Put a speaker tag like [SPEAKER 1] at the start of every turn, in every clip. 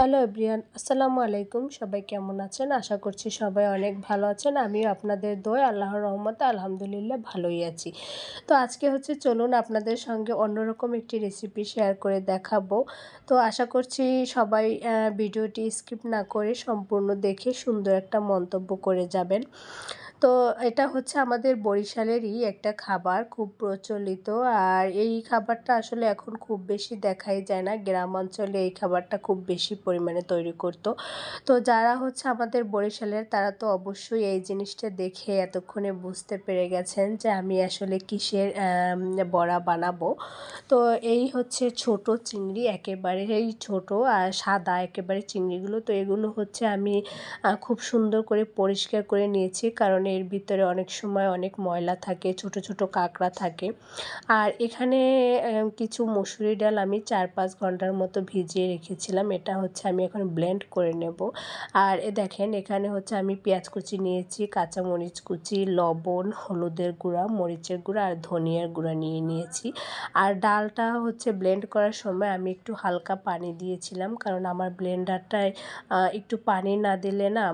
[SPEAKER 1] Hello everyone আসসালামু আলাইকুম সবাই কেমন আছেন? আশা করছি সবাই অনেক ভালো আছেন। আমিও আপনাদের দোয় আল্লাহর রহমতে আলহামদুলিল্লাহ ভালোই আছি। তো আজকে হচ্ছে চলুন আপনাদের সঙ্গে অন্যরকম একটি রেসিপি শেয়ার করে দেখাবো। তো আশা করছি সবাই ভিডিওটি স্কিপ না করে সম্পূর্ণ দেখে সুন্দর একটা মন্তব্য করে যাবেন। তো এটা হচ্ছে আমাদের বরিশালেরই একটা খাবার খুব প্রচলিত। আর এই খাবারটা আসলে এখন খুব বেশি দেখাই যায় না। গ্রাম অঞ্চলে এই খাবারটা খুব বেশি পরিমাণে তৈরি করত। তো যারা হচ্ছে আমাদের বরিশালের, তারা তো অবশ্যই এই জিনিসটা দেখে এতক্ষণে বুঝতে পেরে গেছেন যে আমি আসলে কিসের বড়া বানাবো। তো এই হচ্ছে ছোট চিংড়ি একেবারে এই ছোট আর সাদা একেবারে চিংড়িগুলো। তো এগুলো হচ্ছে আমি খুব সুন্দর করে পরিষ্কার করে নিয়েছি। কারণ এর ভিতরে অনেক সময় অনেক ময়লা থাকে, ছোট ছোট কাঁকড়া থাকে। আর এখানে কিছু মুসুরি ডাল আমি চার পাঁচ ঘণ্টার মতো ভিজিয়ে রেখেছিলাম। এটা হচ্ছে আমি এখন ব্লেন্ড করে নেব। আর এ দেখেন, এখানে হচ্ছে আমি পেঁয়াজ কুচি নিয়েছি কাঁচা মরিচ কুচি, লবণ, হলুদের গুঁড়া, মরিচের গুঁড়া আর ধনিয়ার গুঁড়া নিয়ে নিয়েছি। আর ডালটা হচ্ছে ব্লেন্ড করার সময় আমি একটু হালকা পানি দিয়েছিলাম, কারণ আমার ব্লেন্ডারটায় একটু পানি না দিলে না,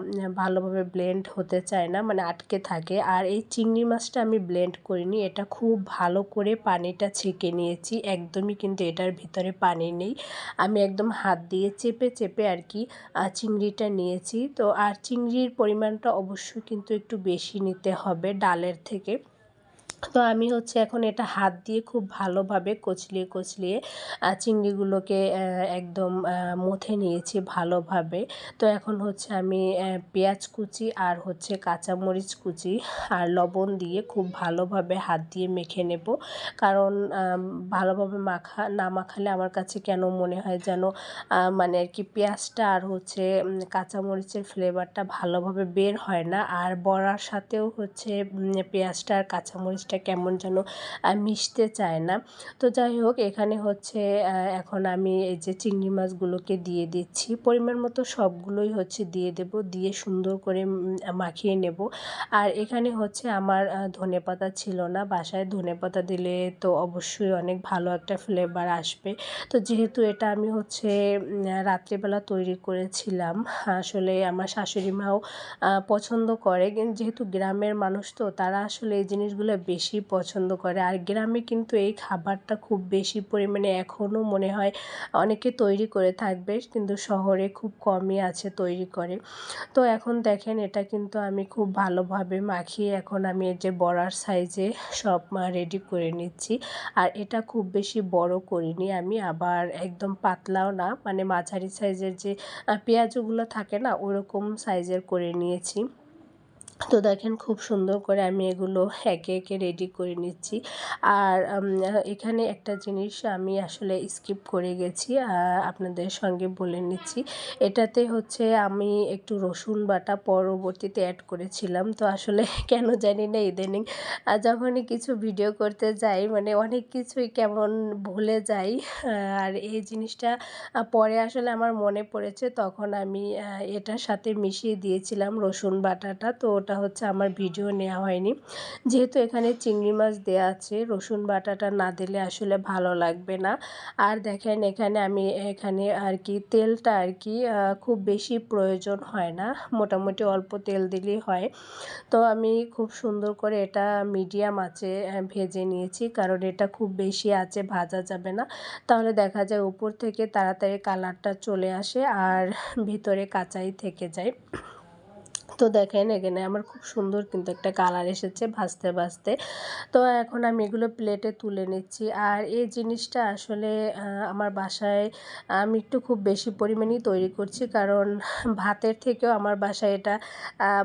[SPEAKER 1] ভালোভাবে ব্লেন্ড হতে চায় না। মানে আটকে আটকে থাকে। আর এই চিংড়ি মাছটা আমি ব্লেন্ড করিনি। এটা খুব ভালো করে পানিটা ছেঁকে নিয়েছি। একদমই কিন্তু এটার ভিতরে পানি নেই। আমি একদম হাত দিয়ে চেপে চেপে আর কি চিংড়িটা নিয়েছি। তো আর চিংড়ির পরিমাণটা অবশ্যই কিন্তু একটু বেশি নিতে হবে ডালের থেকে। তো আমি হচ্ছে এখন এটা হাত দিয়ে খুব ভালোভাবে কচলিয়ে কচলিয়ে চিংড়িগুলোকে একদম মথে নিয়েছি ভালোভাবে। তো এখন হচ্ছে আমি পেঁয়াজ কুচি আর হচ্ছে কাঁচামরিচ কুচি আর লবণ দিয়ে খুব ভালোভাবে হাত দিয়ে মেখে নেব। কারণ ভালোভাবে মাখা, না মাখালে আমার কাছে কেন মনে হয় যেন মানে আর কি পেঁয়াজটা আর হচ্ছে কাঁচামরিচের ফ্লেভারটা ভালোভাবে বের হয় না। আর বড়ার সাথেও হচ্ছে পেঁয়াজটা আর কাঁচামরিচ জিনিসটা কেমন যেন মিশতে চায় না। তো যাই হোক, এখানে হচ্ছে এখন আমি এই যে চিংড়ি মাছগুলোকে দিয়ে দিচ্ছি। পরিমাণ মতো সবগুলোই হচ্ছে দিয়ে দেব, দিয়ে সুন্দর করে মাখিয়ে নেব। আর এখানে হচ্ছে আমার ধনে পাতা ছিল না। বাসায় ধনে পাতা দিলে তো অবশ্যই অনেক ভালো একটা ফ্লেভার আসবে। তো যেহেতু এটা আমি হচ্ছে রাত্রিবেলা তৈরি করেছিলাম, আসলে আমার শাশুড়ি মাও পছন্দ করে। কিন্তু যেহেতু গ্রামের মানুষ তো, তারা আসলে এই জিনিসগুলো বেশি পছন্দ করে। আর গ্রামে কিন্তু এই খাবারটা খুব বেশি পরিমাণে এখনও মনে হয় অনেকে তৈরি করে থাকবে, কিন্তু শহরে খুব কমই আছে তৈরি করে। তো এখন দেখেন, এটা কিন্তু আমি খুব ভালোভাবে মাখিয়ে এখন আমি এই যে বড়ার সাইজে সব রেডি করে নিচ্ছি। আর এটা খুব বেশি বড় করিনি আমি, আবার একদম পাতলাও না মানে মাঝারি সাইজের যে পেঁয়াজগুলো থাকে না, ওরকম সাইজের করে নিয়েছি। তো দেখেন খুব সুন্দর করে আমি এগুলো একে একে রেডি করে নিচ্ছি। আর এখানে একটা জিনিস আমি আসলে স্কিপ করে গেছি আপনাদের সঙ্গে বলে নিচ্ছি। এটাতে হচ্ছে আমি একটু রসুন বাটা পরবর্তীতে অ্যাড করেছিলাম। তো আসলে কেন জানি না ইদানিং যখনই কিছু ভিডিও করতে যাই মানে অনেক কিছুই কেমন ভুলে যাই আর এই জিনিসটা পরে আসলে আমার মনে পড়েছে, তখন আমি এটার সাথে মিশিয়ে দিয়েছিলাম রসুন বাটাটা। তো ওটা হচ্ছে আমার ভিডিও নেওয়া হয়নি। যেহেতু এখানে চিংড়ি মাছ দেওয়া আছে, রসুন বাটাটা না দিলে আসলে ভালো লাগবে না। আর দেখেন এখানে আমি এখানে আর কি তেলটা আর কি খুব বেশি প্রয়োজন হয় না। মোটামুটি অল্প তেল দিলেই হয়। তো আমি খুব সুন্দর করে এটা মিডিয়াম আছে ভেজে নিয়েছি, কারণ এটা খুব বেশি আছে ভাজা যাবে না। তাহলে দেখা যায় উপর থেকে তাড়াতাড়ি কালারটা চলে আসে আর ভিতরে কাঁচাই থেকে যায়। তো দেখেন এখানে আমার খুব সুন্দর কিন্তু একটা কালার এসেছে ভাজতে ভাজতে। তো এখন আমি এগুলো প্লেটে তুলে নিচ্ছি। আর এই জিনিসটা আসলে আমার বাসায় আমি একটু খুব বেশি পরিমাণেই তৈরি করছি। কারণ ভাতের থেকেও আমার বাসায় এটা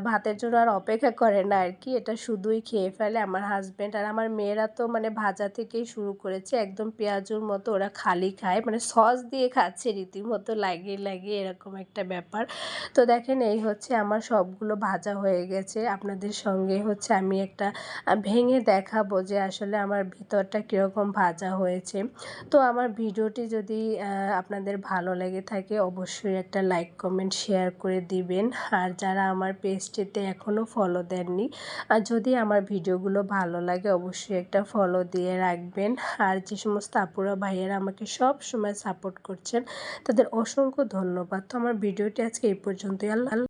[SPEAKER 1] ভাতের জন্য আর অপেক্ষা করে না আর কি। এটা শুধুই খেয়ে ফেলে আমার হাজব্যান্ড আর আমার মেয়েরা তো মানে ভাজা থেকেই শুরু করেছে। একদম পেঁয়াজুর মতো ওরা খালি খায়। মানে সস দিয়ে খাচ্ছে রীতিমতো, লাগিয়ে লাগিয়ে এরকম একটা ব্যাপার। তো দেখেন এই হচ্ছে আমার সব সবগুলো ভাজা হয়ে গেছে। আপনাদের সঙ্গে হচ্ছে আমি একটা ভেঙে দেখাবো যে আসলে আমার ভিতরটা কীরকম ভাজা হয়েছে। তো আমার ভিডিওটি যদি আপনাদের ভালো লেগে থাকে অবশ্যই একটা লাইক, কমেন্ট, শেয়ার করে দিবেন। আর যারা আমার পেজটিতে এখনও ফলো দেননি আর যদি আমার ভিডিওগুলো ভালো লাগে অবশ্যই একটা ফলো দিয়ে রাখবেন। আর যে সমস্ত আপুরা, ভাইয়েরা আমাকে সব সময় সাপোর্ট করছেন, তাদের অসংখ্য ধন্যবাদ। তো আমার ভিডিওটি আজকে এই পর্যন্তই। আল্লাহ